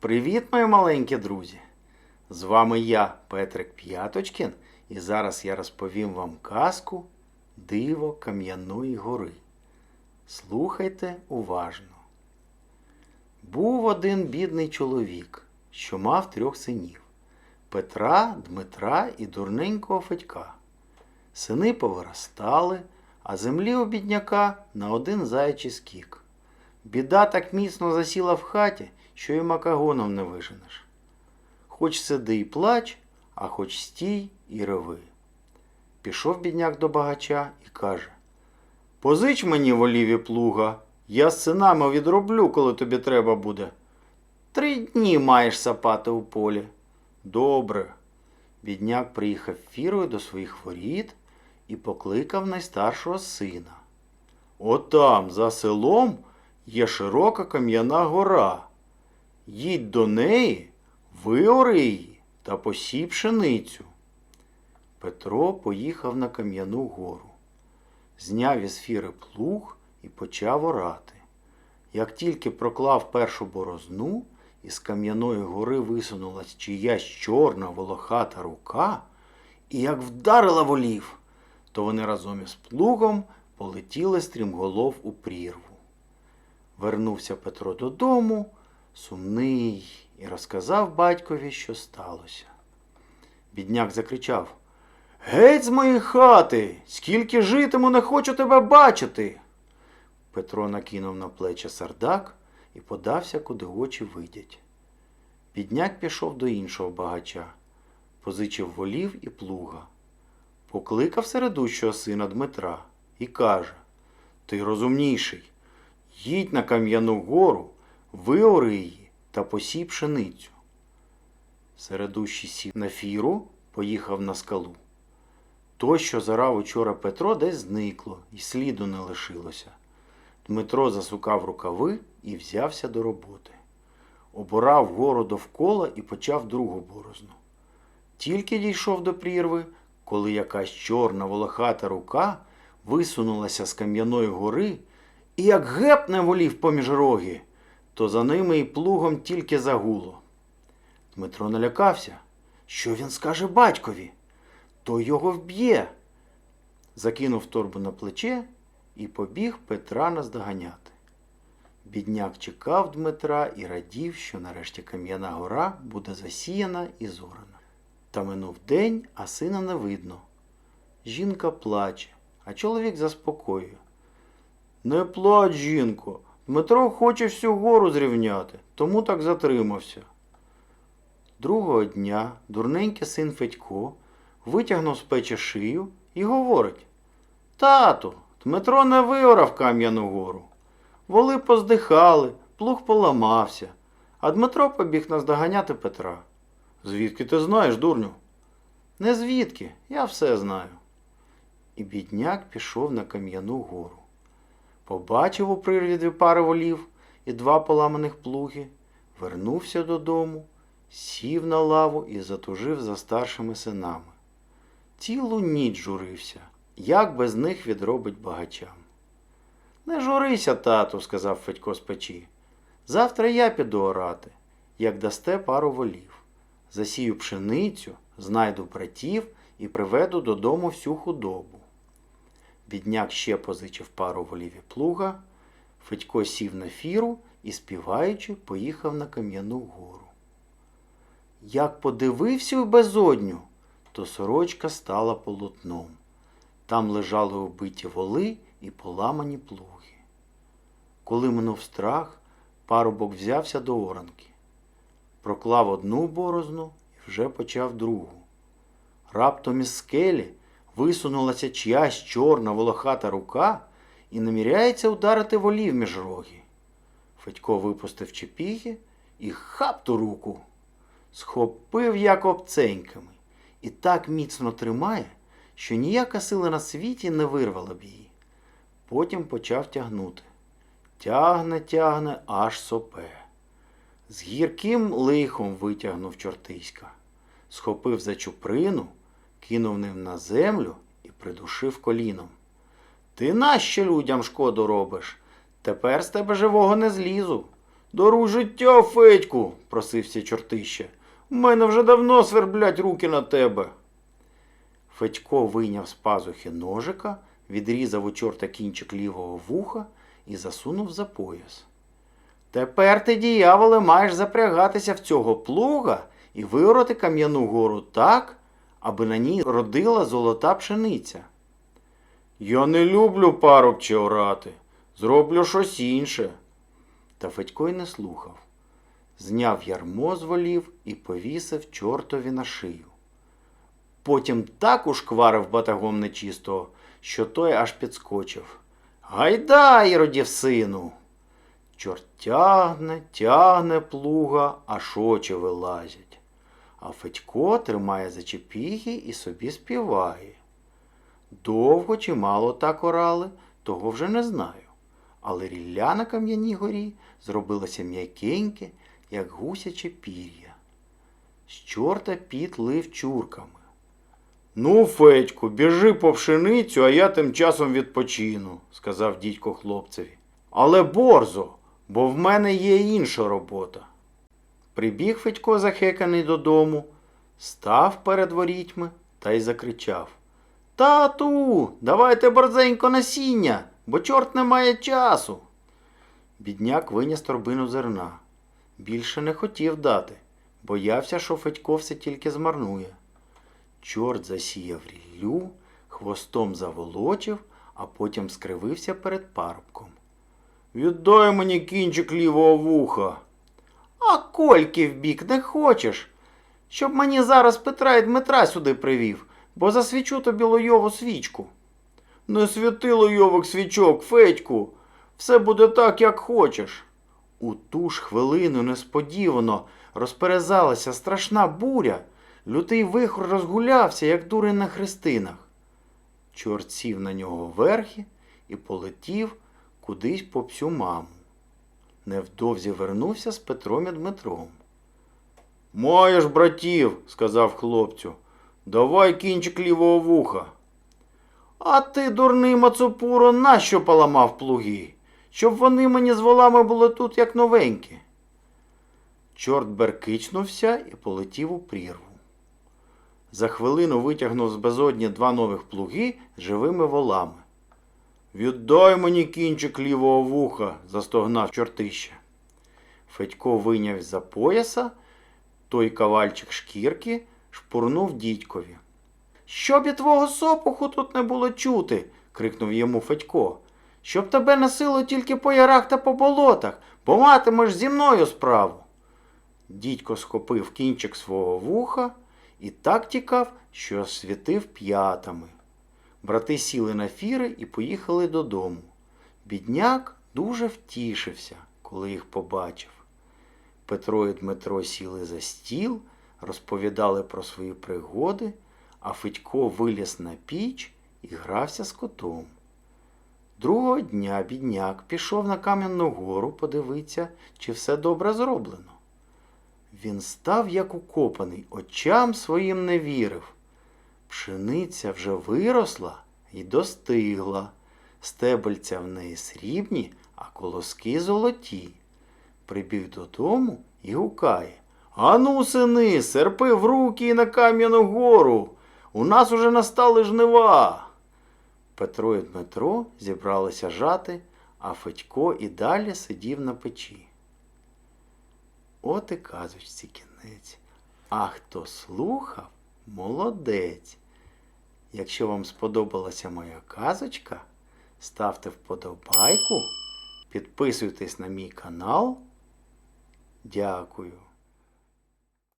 Привіт, мої маленькі друзі! З вами я, Петрик П'яточкін, і зараз я розповім вам казку Диво Кам'яної гори. Слухайте уважно. Був один бідний чоловік, що мав трьох синів Петра, Дмитра і дурненького Федька. Сини повиростали, а землі у бідняка на один заячий скік. Біда так міцно засіла в хаті, що й макагоном не виженеш. Хоч сиди і плач, а хоч стій і реви. Пішов бідняк до багача і каже Позич мені воліві плуга, я з синами відроблю, коли тобі треба буде. Три дні маєш сапати у полі. Добре. Бідняк приїхав фірою до своїх воріт і покликав найстаршого сина. Отам, за селом, є широка кам'яна гора. Їдь до неї, виори її та посій пшеницю. Петро поїхав на кам'яну гору, зняв із фіри плуг і почав орати. Як тільки проклав першу борозну, із кам'яної гори висунулась чиясь чорна волохата рука, і як вдарила волів, то вони разом із плугом полетіли стрімголов у прірву. Вернувся Петро додому, сумний, і розказав батькові, що сталося. Бідняк закричав Геть з моєї хати! Скільки житиму, не хочу тебе бачити. Петро накинув на плечі сардак і подався, куди очі видять. Бідняк пішов до іншого багача, позичив волів і плуга. Покликав середущого сина Дмитра і каже Ти розумніший, їдь на кам'яну гору, виори її та посій пшеницю. Середущий сів на фіру, поїхав на скалу. То, що зарав учора Петро, десь зникло, і сліду не лишилося. Дмитро засукав рукави і взявся до роботи. Оборав гору довкола і почав другу борозну. Тільки дійшов до прірви, коли якась чорна волохата рука висунулася з кам'яної гори і як гепне волів поміж роги, то за ними і плугом тільки загуло. Дмитро налякався. Що він скаже батькові? То його вб'є. Закинув торбу на плече і побіг Петра наздоганяти. Бідняк чекав Дмитра і радів, що нарешті Кам'яна гора буде засіяна і зорана. Та минув день, а сина не видно. Жінка плаче, а чоловік заспокоює. Не плач, жінко. Дмитро хоче всю гору зрівняти, тому так затримався. Другого дня дурненький син Федько витягнув з печі шию і говорить Тату, Дмитро не виорав Кам'яну гору. Воли поздихали, плуг поламався, а Дмитро побіг наздоганяти Петра. Звідки ти знаєш, дурню? Не звідки, я все знаю. І бідняк пішов на Кам'яну гору. Побачив у прирві дві пари волів і два поламаних плуги, вернувся додому, сів на лаву і затужив за старшими синами. Цілу ніч журився, як без них відробить багачам. Не журися, тату, сказав Федько з печі. Завтра я піду орати, як дасте пару волів. Засію пшеницю, знайду братів і приведу додому всю худобу. Бідняк ще позичив пару волів плуга. Федько сів на фіру і, співаючи, поїхав на кам'яну гору. Як подивився в безодню, то сорочка стала полотном. Там лежали убиті воли і поламані плуги. Коли минув страх, парубок взявся до оранки. Проклав одну борозну і вже почав другу. Раптом із скелі висунулася чиясь чорна волохата рука і наміряється ударити волів між роги. Федько випустив чепіги і хап ту руку, схопив як обценьками і так міцно тримає, що ніяка сила на світі не вирвала б її. Потім почав тягнути. Тягне, тягне, аж сопе. З гірким лихом витягнув чортиська, схопив за чуприну, кинув ним на землю і придушив коліном. Ти нащо людям шкоду робиш? Тепер з тебе живого не злізу. Даруй життя, Федьку, просився чортище. У мене вже давно сверблять руки на тебе. Федько вийняв з пазухи ножика, відрізав у чорта кінчик лівого вуха і засунув за пояс. Тепер ти, діяволе, маєш запрягатися в цього плуга і виороти кам'яну гору так, аби на ній родила золота пшениця. Я не люблю парубче орати, зроблю щось інше. Та Федько й не слухав. Зняв ярмо з волів і повісив чортові на шию. Потім так ушкварив батагом нечистого, що той аж підскочив. Гайда, іродів сину! Чорт тягне, тягне плуга, аж очі вилазять. А Федько тримає за чепіги і собі співає. Довго чи мало так орали, того вже не знаю. Але рілля на кам'яній горі зробилося м'якеньке, як гусяче пір'я. З чорта піт лив чурками. Ну, Федьку, біжи по пшеницю, а я тим часом відпочину, сказав дідько хлопцеві. Але борзо, бо в мене є інша робота. Прибіг Федько захеканий додому, став перед ворітьми та й закричав. Тату, давайте борзенько насіння, бо чорт не має часу. Бідняк виніс торбину зерна. Більше не хотів дати, боявся, що Федько все тільки змарнує. Чорт засіяв ріллю, хвостом заволочив, а потім скривився перед парубком. Віддай мені кінчик лівого вуха. А кольки вбік не хочеш, щоб мені зараз Петра і Дмитра сюди привів, бо засвічу тобі лойову свічку. Не святи лойових свічок, Федьку, все буде так, як хочеш. У ту ж хвилину несподівано розперезалася страшна буря. Лютий вихор розгулявся, як дурень на хрестинах. Чорт сів на нього верхи і полетів кудись по всю маму. Невдовзі вернувся з Петром і Дмитром. Маєш, братів, сказав хлопцю, давай кінчик лівого вуха. А ти, дурний Мацупуро, нащо поламав плуги? Щоб вони мені з волами були тут, як новенькі. Чорт беркичнувся і полетів у прірву. За хвилину витягнув з безодні два нових плуги живими волами. Віддай мені кінчик лівого вуха, застогнав чортище. Федько вийняв з-за пояса той кавальчик шкірки, шпурнув дідькові. Щоб і твого сопуху тут не було чути, крикнув йому Федько. Щоб тебе носило тільки по ярах та по болотах, бо матимеш зі мною справу. Дідько схопив кінчик свого вуха і так тікав, що світив п'ятами. Брати сіли на фіри і поїхали додому. Бідняк дуже втішився, коли їх побачив. Петро і Дмитро сіли за стіл, розповідали про свої пригоди, а Федько виліз на піч і грався з котом. Другого дня бідняк пішов на Кам'яну гору подивитися, чи все добре зроблено. Він став як укопаний, очам своїм не вірив. Пшениця вже виросла і достигла. Стебельця в неї срібні, а колоски золоті. Прибіг додому і гукає. Ану, сини, серпи в руки і на Кам'яну гору. У нас уже настали жнива. Петро і Дмитро зібралися жати, а Федько і далі сидів на печі. От і казочці кінець. А хто слухав, молодець. Якщо вам сподобалася моя казочка, ставте вподобайку, підписуйтесь на мій канал. Дякую.